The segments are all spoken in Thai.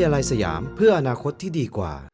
ยาลัยสยามเพื่ออนาคตที่ดีกว่า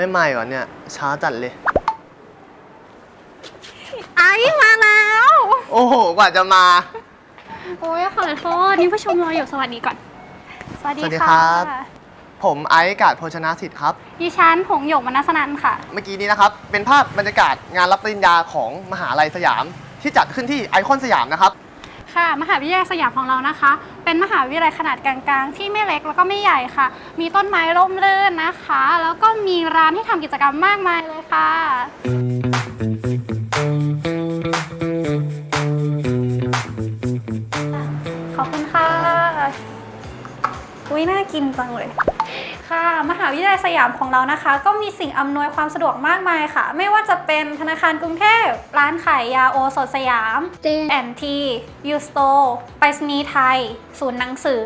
ไม่มาอีกเหรอเนี่ย ช้าจัดเลย ไอ้มาแล้ว โอ้โห กว่าจะมา โอ้ยขอโทษนี่ผู้ชมรออยู่สวัสดีก่อน สวัสดีสวัสดีค่ะครับผมไอซ์กาดโภชนาสิทธิ์ครับ ดิฉันผงหยกมนัสนันค่ะ เมื่อกี้นี้นะครับ เป็นภาพบรรยากาศงานรับปริญญาของมหาลัยสยาม ที่จัดขึ้นที่ไอคอนสยามนะครับ ค่ะ มหาวิทยาลัยสยามของเรานะคะ เป็นมหาวิทยาลัยขนาดกลางๆ ที่ไม่เล็กแล้วก็ไม่ใหญ่ค่ะ มีต้นไม้ร่มรื่นนะคะ แล้วก็มีร้านให้ทำกิจกรรมมากมายเลยค่ะ วิทยาลัยสยามของเรานะคะ ก็มีสิ่งอำนวยความสะดวกมากมายค่ะ ไม่ว่าจะเป็นธนาคารกรุงเทพ ร้านขายยาโอสถสยามแอนทียูสโตไปรษณีย์ไทย ศูนย์หนังสือ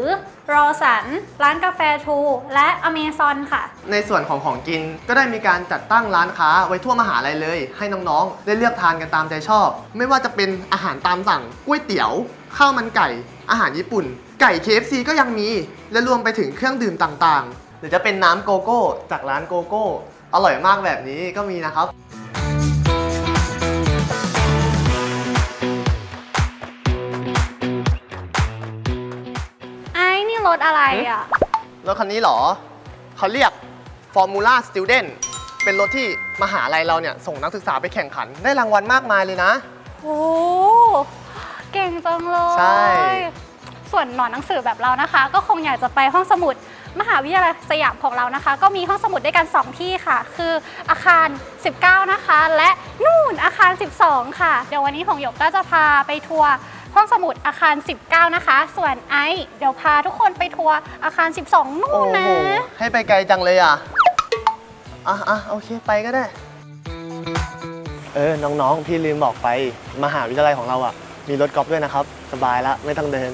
รอสัน ร้านกาแฟทู และอเมซอนค่ะ ในส่วนของของกินก็ได้มีการจัดตั้งร้านค้าไว้ทั่วมหาลัยเลย ให้น้องๆ ได้เลือกทานกันตามใจชอบ ไม่ว่าจะเป็นอาหารตามสั่งก๋วยเตี๋ยว ข้าวมันไก่ อาหารญี่ปุ่น ไก่ KFC ก็ยังมี และรวมไปถึงเครื่องดื่มต่างๆ หรือจะเป็นน้ำโกโก้จากร้านโกโก้ อร่อยมากแบบนี้ก็มีนะครับ ไอ้นี่รถอะไรอะ รถคันนี้เหรอ เขาเรียก Formula Student เป็นรถที่มหาลัยเราเนี่ยส่งนักศึกษาไปแข่งขัน ได้รางวัลมากมายเลยนะ โอ้เก่งจังเลย ใช่ ส่วนหนอนหนังสือแบบเรานะคะ ก็คงอยากจะไปห้องสมุด มหาวิทยาลัยสยามของเรานะคะ ก็มีห้องสมุดด้วยกัน 2 ที่ค่ะ คืออาคาร 19 นะคะ และนู่นอาคาร 12 ค่ะ เดี๋ยววันนี้ผงหยกก็จะพาไปทัวร์ห้องสมุดอาคาร 19 นะคะ ส่วนไอซ์เดี๋ยวพาทุกคนไปทัวร์อาคาร 12 นู่โอ้นนะ ให้ไปไกลจังเลยอะ อะอะโอเค ไปก็ได้ เออ น้อง ๆ พี่ลืมบอกไป มหาวิทยาลัยของเราอะ มีรถกอล์ฟด้วยนะครับ สบายละ ไม่ต้องเดิน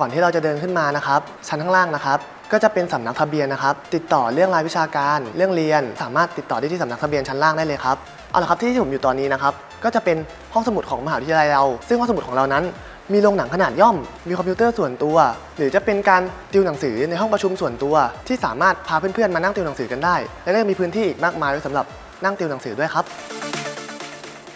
ก่อนที่เราจะเดินขึ้นมานะครับชั้นข้างล่างนะครับก็จะเป็นสำนักทะเบียนนะครับ ติดต่อเรื่องรายวิชาการ เรื่องเรียน สามารถติดต่อได้ที่สำนักทะเบียนชั้นล่างได้เลยครับเอาละครับที่ที่ผมอยู่ตอนนี้นะครับก็จะเป็นห้องสมุดของมหาวิทยาลัยเรา ซึ่งห้องสมุดของเรานั้น มีโรงหนังขนาดย่อม มีคอมพิวเตอร์ส่วนตัว หรือจะเป็นการติวหนังสือในห้องประชุมส่วนตัว ที่สามารถพาเพื่อนๆมานั่งติวหนังสือกันได้ และก็ยังมีพื้นที่อีกมากมายไว้สำหรับนั่งติวหนังสือด้วยครับ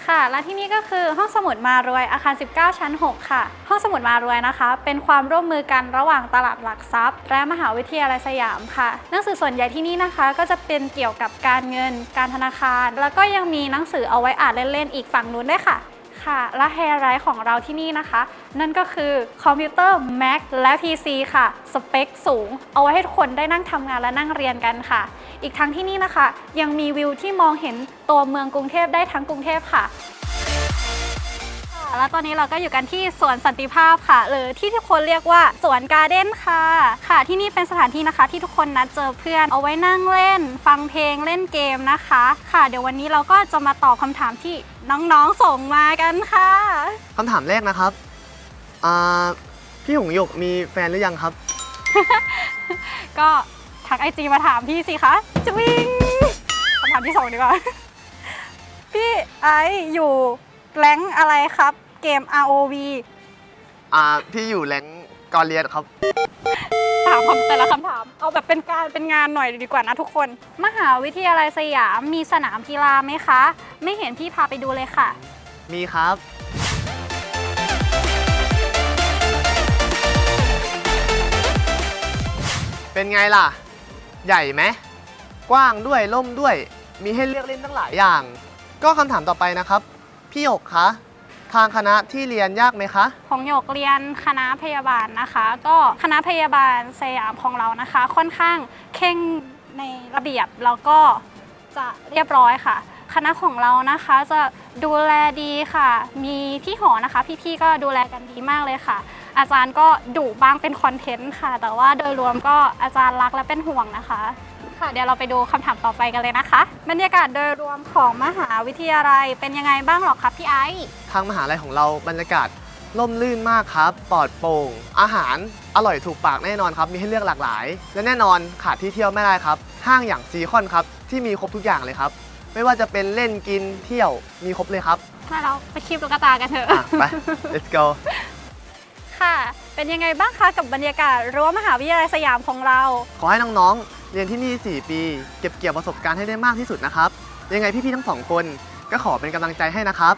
ค่ะ และที่นี่ก็คือห้องสมุดมารวยอาคาร 19 ชั้น 6 ค่ะ ห้องสมุดมารวยนะคะ เป็นความร่วมมือกันระหว่างตลาดหลักทรัพย์ และมหาวิทยาลัยสยามค่ะ หนังสือส่วนใหญ่ที่นี่นะคะ ก็จะเป็นเกี่ยวกับการเงิน การธนาคาร แล้วก็ยังมีหนังสือเอาไว้อ่านเล่นๆอีกฝั่งนู้นด้วยค่ะ ค่ะ และไฮไลท์ของเราที่นี่นะคะ นั่นก็คือคอมพิวเตอร์ Mac และ PC ค่ะ สเปคสูง เอาไว้ให้ทุกคนได้นั่งทำงานและนั่งเรียนกันค่ะ อีกทั้งที่นี่นะคะ ยังมีวิวที่มองเห็นตัวเมืองกรุงเทพได้ทั้งกรุงเทพค่ะค่ะ แล้วตอนนี้เราก็อยู่กันที่สวนสันติภาพค่ะ หรือที่ทุกคนเรียกว่าสวนการ์เด้นค่ะ ค่ะ ที่นี่เป็นสถานที่นะคะ ที่ทุกคนนัดเจอเพื่อนเอาไว้นั่งเล่น ฟังเพลงเล่นเกมนะคะ ค่ะ เดี๋ยววันนี้เราก็จะมาตอบคำถามที่น้องๆส่งมากันค่ะ คำถามแรกนะครับอ่าพี่หงหยกมีแฟนหรือยังครับ ก็ทักไอจีมาถามพี่สิคะจวิงคำถามที่สองดีกว่า พี่ไอซ์อยู่แรงค์อะไรครับ เกม ROV อ่าพี่อยู่แรงกอเลียนครับ ถามคำแต่ละคำถาม เอาแบบเป็นการเป็นงานหน่อยดีกว่านะทุกคน มหาวิทยาลัยสยามมีสนามกีฬาไหมคะ ไม่เห็นพี่พาไปดูเลยค่ะ มีครับ เป็นไงล่ะ ใหญ่ไหมกว้างด้วยล่มด้วย มีให้เลือกเล่นตั้งหลายอย่าง ก็คำถามต่อไปนะครับ พี่หยกคะ ทางคณะที่เรียนยากไหมคะ ของหยกเรียนคณะพยาบาลนะคะ ก็คณะพยาบาลสยามของเรานะคะ ค่อนข้างเข่งในระเบียบแล้วก็จะเรียบร้อยค่ะ คณะของเรานะคะจะดูแลดีค่ะ มีที่หอนะคะ พี่ๆก็ดูแลกันดีมากเลยค่ะ อาจารย์ก็ดุบ้างเป็นคอนเทนต์ค่ะ แต่ว่าโดยรวมก็อาจารย์รักและเป็นห่วงนะคะ ค่ะ เดี๋ยวเราไปดูคำถามต่อไปกันเลยนะคะ บรรยากาศโดยรวมของมหาวิทยาลัยเป็นยังไงบ้างหรอคะพี่ไอซ์ทางมหาลัยของเราบรรยากาศร่มรื่นมากครับ ปลอดโปร่ง อาหารอร่อยถูกปากแน่นอนครับ มีให้เลือกหลากหลาย และแน่นอนขาดที่เที่ยวไม่ได้ครับ ห้างอย่างซีคอนครับ ที่มีครบทุกอย่างเลยครับ ไม่ว่าจะเป็นเล่นกินเที่ยวมีครบเลยครับถ้าเราไปคีบตุ๊กตากันเถอะอะไป let's go ค่ะ เป็นยังไงบ้างคะกับบรรยากาศรั้วมหาวิทยาลัยสยามของเรา ขอให้น้องๆ เรียนที่นี่ 4 ปี เก็บเกี่ยวประสบการณ์ให้ได้มากที่สุดนะครับ ยังไงพี่ๆทั้งสองคนก็ขอเป็นกำลังใจให้นะครับ